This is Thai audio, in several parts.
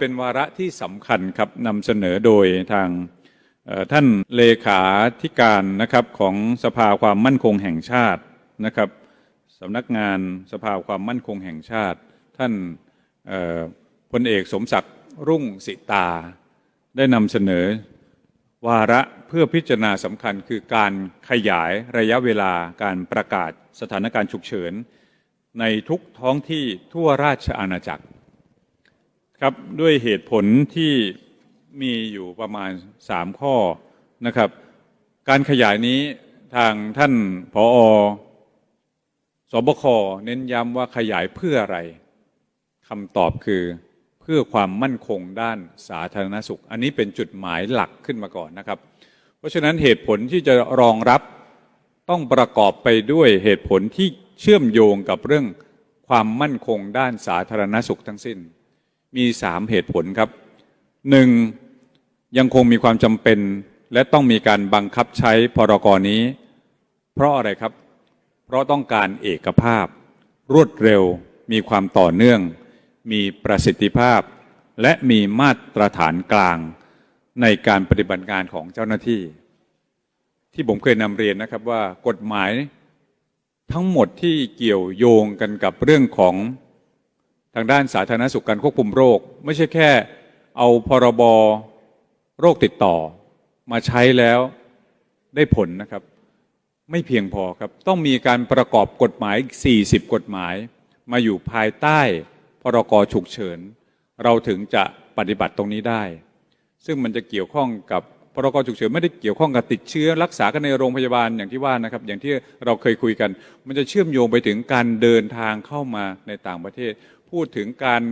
เป็นวาระที่สำคัญครับนำเสนอโดยทางท่านเลขาธิการนะครับของสภาความมั่นคงแห่งชาตินะครับสำนักงานสภาความมั่นคงแห่งชาติ ท่านพลเอกสมศักดิ์รุ่งสิตา ได้นำเสนอวาระเพื่อพิจารณาสำคัญคือการขยายระยะเวลาการประกาศสถานการณ์ฉุกเฉิน ในทุกท้องที่ทั่วราชอาณาจักร ครับด้วยเหตุผลที่มีอยู่ประมาณ 3 ข้อนะครับ การขยายนี้ทางท่านผอสบคเน้นย้ำว่าขยายเพื่ออะไรคำตอบคือเพื่อความมั่นคงด้านสาธารณสุข อันนี้เป็นจุดหมายหลักขึ้นมาก่อนนะครับ เพราะฉะนั้นเหตุผลที่จะรองรับต้องประกอบไปด้วยเหตุผลที่เชื่อมโยงกับเรื่องความมั่นคงด้านสาธารณสุขทั้งสิ้น มีสามเหตุผลครับหนึ่งยังคงมีความจำเป็น และต้องมีการบังคับใช้พรกรนี้ เพราะอะไรครับ เพราะต้องการเอกภาพ รวดเร็ว มีความต่อเนื่อง มีประสิทธิภาพ และมีมาตรฐานกลาง ในการปฏิบัติงานของเจ้าหน้าที่ ที่ผมเคยนำเรียนนะครับว่ากฎหมายทั้งหมดที่เกี่ยวโยงกันกับเรื่องของ ทางด้านสาธารณสุขการควบคุมโรค ไม่ใช่แค่เอาพรบโรคติดต่อ มาใช้แล้วได้ผลนะครับ ไม่เพียงพอครับ ต้องมีการประกอบกฎหมายอีก40 กฎหมาย มาอยู่ภายใต้พรกฉุกเฉิน เราถึงจะปฏิบัติตรงนี้ได้ ซึ่งมันจะเกี่ยวข้องกับพรกฉุกเฉินไม่ได้เกี่ยวข้องกับติดเชื้อ รักษากันในโรงพยาบาลอย่างที่ว่านะครับ อย่างที่เราเคยคุยกัน มันจะเชื่อมโยงไปถึงการเดินทางเข้ามาในต่างประเทศ พูดถึงการ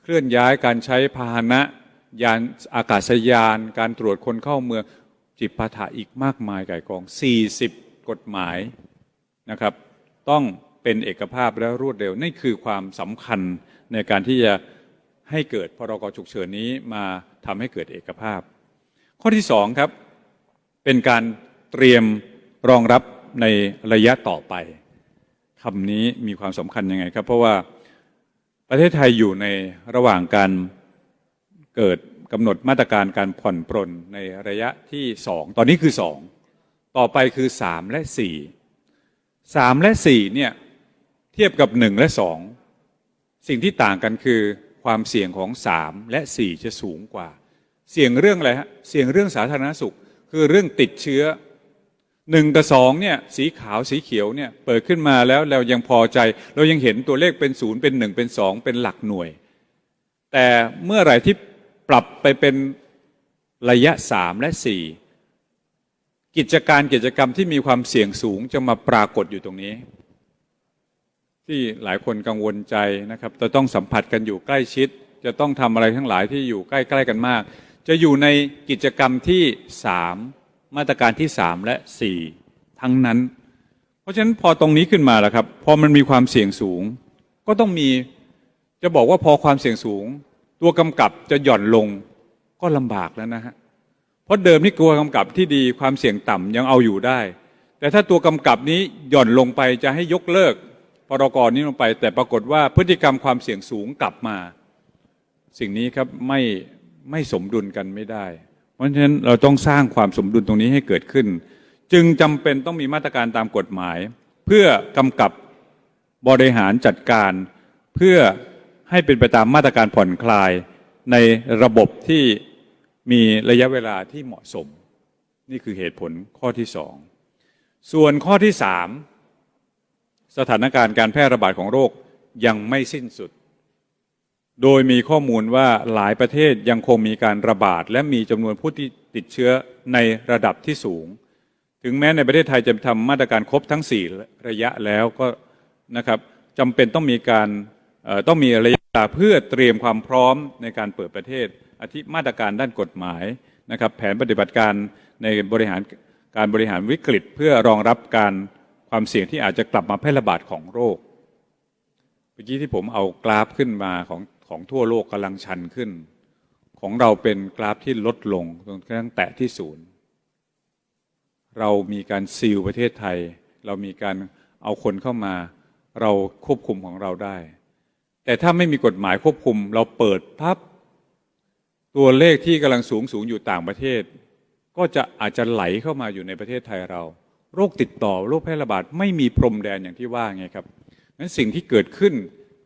เคลื่อนย้ายการใช้พาหนะยานอากาศยาน การตรวจคนเข้าเมืองจิปาถะอีกมากมายไก่กอง 40 กฎหมายนะครับ ต้องเป็นเอกภาพและรวดเร็วนี่คือความสำคัญในการที่จะให้เกิดพรกฉุกเฉินนี้มาทำให้เกิดเอกภาพ ข้อที่สองครับ เป็นการเตรียมรองรับในระยะต่อไปคำนี้มีความสำคัญยังไงครับ เพราะว่า ประเทศไทยอยู่ในระหว่างการเกิดกำหนดมาตรการการผ่อนปรนในระยะที่สองตอนนี้คือสองต่อไปคือสามและสี่สามและสี่เนี่ยเทียบกับหนึ่งและสองสิ่งที่ต่างกันคือความเสี่ยงของสามและสี่จะสูงกว่า เสี่ยงเรื่องอะไรฮะเสี่ยงเรื่องสาธารณสุข คือเรื่องติดเชื้อ หนึ่งกับสองเนี่ยสีขาวสีเขียวเนี่ยเปิดขึ้นมาแล้วเรายังพอใจ เรายังเห็นตัวเลขเป็นศูนย์เป็นหนึ่งเป็นสองเป็นหลักหน่วย แต่เมื่อไหร่ที่ปรับไปเป็นระยะสามและสี่กิจการกิจกรรมที่มีความเสี่ยงสูงจะมาปรากฏอยู่ตรงนี้ ที่หลายคนกังวลใจนะครับจะต้องสัมผัสกันอยู่ใกล้ชิด จะต้องทำอะไรทั้งหลายที่อยู่ใกล้ ๆ กันมาก จะอยู่ในกิจกรรมที่สาม มาตรการที่สามและสี่ทั้งนั้น เพราะฉะนั้นพอตรงนี้ขึ้นมาแล้วครับพอมันมีความเสี่ยงสูง ก็ต้องมีจะบอกว่าพอความเสี่ยงสูง ตัวกำกับจะหย่อนลงก็ลำบากแล้วนะฮะเพราะเดิมนี่ตัวกำกับที่ดีความเสี่ยงต่ำยังเอาอยู่ได้ แต่ถ้าตัวกำกับนี้หย่อนลงไปจะให้ยกเลิกพรกรนี้ลงไป แต่ปรากฏว่าพฤติกรรมความเสี่ยงสูงกลับมา สิ่งนี้ครับไม่ไม่สมดุลกันไม่ได้ เพราะฉะนั้นเราต้องสร้างความสมดุลตรงนี้ให้เกิดขึ้น จึงจำเป็นต้องมีมาตรการตามกฎหมาย เพื่อกำกับบริหารจัดการ เพื่อให้เป็นไปตามมาตรการผ่อนคลายในระบบที่มีระยะเวลาที่เหมาะสม นี่คือเหตุผลข้อที่สองส่วนข้อที่สามสถานการณ์การแพร่ระบาดของโรคยังไม่สิ้นสุด โดยมีข้อมูลว่าหลายประเทศยังคงมีการระบาด และมีจำนวนผู้ที่ติดเชื้อในระดับที่สูง ถึงแม้ในประเทศไทยจะทำมาตรการครบทั้ง 4 ระยะแล้วก็นะครับจำเป็นต้องมีการต้องมีระยะเวลาเพื่อเตรียมความพร้อมในการเปิดประเทศอาทิมาตรการด้านกฎหมายนะครับแผนปฏิบัติการในบริหารการบริหารวิกฤต เพื่อรองรับการความเสี่ยงที่อาจจะกลับมาแพร่ระบาดของโรคเมื่อกี้ที่ผมเอากราฟขึ้นมาของ ของทั่วโลกกำลังชันขึ้น ของเราเป็นกราฟที่ลดลงจนกระทั่งแตะที่ศูนย์เรามีการซีลประเทศไทย เรามีการเอาคนเข้ามา เราควบคุมของเราได้ แต่ถ้าไม่มีกฎหมายควบคุม เราเปิดพับ ตัวเลขที่กำลังสูงสูงอยู่ต่างประเทศ ก็จะอาจจะไหลเข้ามาอยู่ในประเทศไทยเรา โรคติดต่อโรคแพร่ระบาดไม่มีพรมแดนอย่างที่ว่าไงครับนั้นสิ่งที่เกิดขึ้น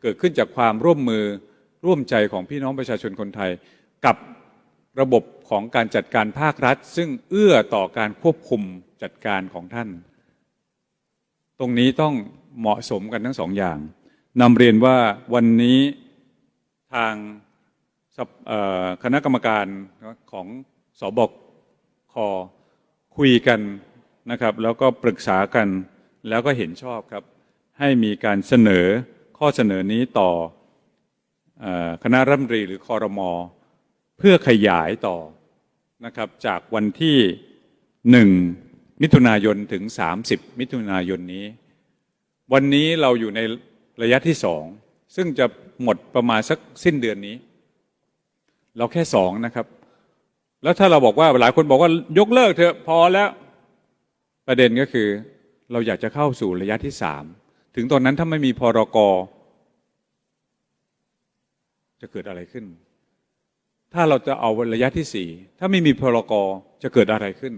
เกิดขึ้นจากความร่วมมือ ร่วมใจของพี่น้องประชาชนคนไทย กับระบบของการจัดการภาครัฐ ซึ่งเอื้อต่อการควบคุมจัดการของท่าน ตรงนี้ต้องเหมาะสมกันทั้งสองอย่างนำเรียนว่าวันนี้ทางคณะกรรมการของสบคคุยกันนะครับแล้วก็ปรึกษากันแล้วก็เห็นชอบครับ ให้มีการเสนอข้อเสนอนี้ต่อ คณะรัฐมนตรีหรือคอรมอเพื่อขยายต่อนะครับจากวันที่หนึ่งมิถุนายนถึง 30 มิถุนายนนี้ วันนี้เราอยู่ในระยะที่สองซึ่งจะหมดประมาณสักสิ้นเดือนนี้ เราแค่สองนะครับ แล้วถ้าเราบอกว่าหลายคนบอกว่ายกเลิกเถอะพอแล้วประเด็นก็คือ เราอยากจะเข้าสู่ระยะที่สามถึงตอนนั้นถ้าไม่มีพรก จะเกิดอะไรขึ้น ถ้าเราจะเอาระยะที่สี่ถ้าไม่มีพรกจะเกิดอะไรขึ้น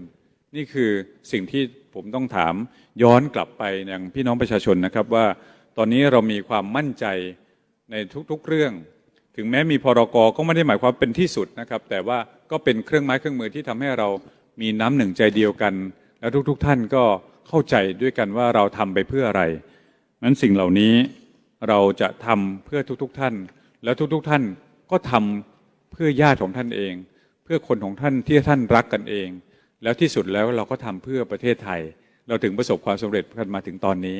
นี่คือสิ่งที่ผมต้องถามย้อนกลับไปอยังพี่น้องประชาชนนะครับว่าตอนนี้เรามีความมั่นใจในทุกๆเรื่อง ถึงแม้มีพรกก็ไม่ได้หมายความเป็นที่สุดนะครับ แต่ว่าก็เป็นเครื่องไม้เครื่องมือที่ทำให้เรามีน้ำหนึ่งใจเดียวกัน และทุกๆท่านก็เข้าใจด้วยกันว่าเราทำไปเพื่ออะไรนั้นสิ่งเหล่านี้เราจะทำเพื่อทุกๆท่าน แล้วทุกๆท่านก็ทำเพื่อญาติของท่านเอง เพื่อคนของท่านที่ท่านรักกันเอง แล้วที่สุดแล้วเราก็ทำเพื่อประเทศไทย เราถึงประสบความสำเร็จกันมาถึงตอนนี้